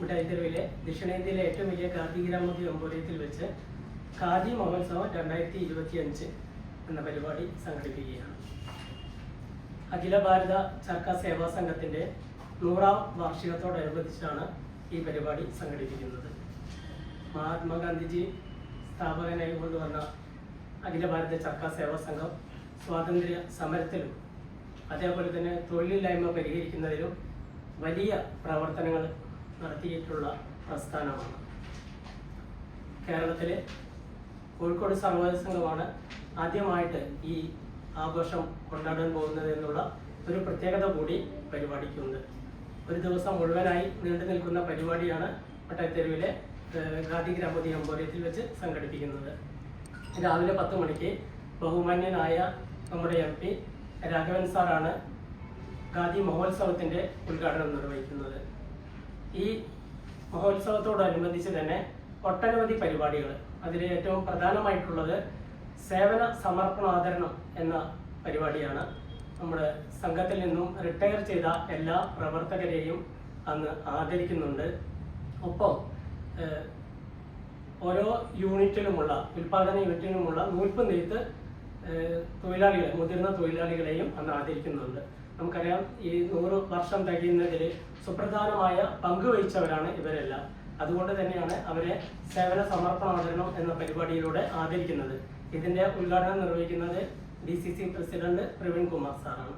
മിഠായിത്തെരുവിലെ ദക്ഷിണേന്ത്യയിലെ ഏറ്റവും വലിയ ഖാദി ഗ്രാമത്തിൽ എംപോറിയത്തിൽ വെച്ച് ഖാദി മഹോത്സവം രണ്ടായിരത്തി ഇരുപത്തി അഞ്ച് എന്ന പരിപാടി സംഘടിപ്പിക്കുകയാണ്. അഖില ഭാരത ചർക്ക സേവാ സംഘത്തിന്റെ നൂറാം വാർഷികത്തോടനുബന്ധിച്ചാണ് ഈ പരിപാടി സംഘടിപ്പിക്കുന്നത്. മഹാത്മാഗാന്ധിജി സ്ഥാപകനായി കൊണ്ടുവന്ന അഖില ഭാരത ചർക്ക സേവാ സംഘം സ്വാതന്ത്ര്യ സമരത്തിലും അതേപോലെ തന്നെ തൊഴിലില്ലായ്മ പരിഹരിക്കുന്നതിലും വലിയ പ്രവർത്തനങ്ങൾ നടത്തിയിട്ടുള്ള പ്രസ്ഥാനമാണ്. കേരളത്തിലെ കോഴിക്കോട് സമവായ സംഘമാണ് ആദ്യമായിട്ട് ഈ ആഘോഷം കൊണ്ടാടാൻ പോകുന്നത് എന്നുള്ള ഒരു പ്രത്യേകത കൂടി പരിപാടിക്കുണ്ട്. ഒരു ദിവസം മുഴുവനായി നീണ്ടു നിൽക്കുന്ന പരിപാടിയാണ് പട്ടയത്തെരുവിലെ ഖാദി ഗ്രാമോദി എംപോറിയത്തിൽ വെച്ച് സംഘടിപ്പിക്കുന്നത്. രാവിലെ പത്ത് മണിക്ക് ബഹുമാന്യനായ നമ്മുടെ എം പി രാഘവൻ സാറാണ് ഖാദി മഹോത്സവത്തിന്റെ ഉദ്ഘാടനം നിർവഹിക്കുന്നത്. ഈ മഹോത്സവത്തോടനുബന്ധിച്ച് തന്നെ ഒട്ടനവധി പരിപാടികൾ അതിൽ ഏറ്റവും പ്രധാനമായിട്ടുള്ളത് സേവന സമർപ്പണാദരണം എന്ന പരിപാടിയാണ്. നമ്മുടെ സംഘത്തിൽ നിന്നും റിട്ടയർ ചെയ്ത എല്ലാ പ്രവർത്തകരെയും അന്ന് ആദരിക്കുന്നുണ്ട്. ഒപ്പം ഓരോ യൂണിറ്റിലുമുള്ള ഉൽപാദന യൂണിറ്റിലുമുള്ള നൂൽപ്പ് നെയ്ത്ത് തൊഴിലാളികളെ മുതിർന്ന തൊഴിലാളികളെയും അന്ന് ആദരിക്കുന്നുണ്ട്. നമുക്കറിയാം ഈ നൂറ് വർഷം തികയുന്നതിൽ സുപ്രധാനമായ പങ്ക് വഹിച്ചവരാണ് ഇവരെല്ലാം. അതുകൊണ്ട് തന്നെയാണ് അവരെ സേവന സമർപ്പണാചരണം എന്ന പരിപാടിയിലൂടെ ആദരിക്കുന്നത്. ഇതിന്റെ ഉദ്ഘാടനം നിർവഹിക്കുന്നത് D C C president Praveen Kumar സാറാണ്.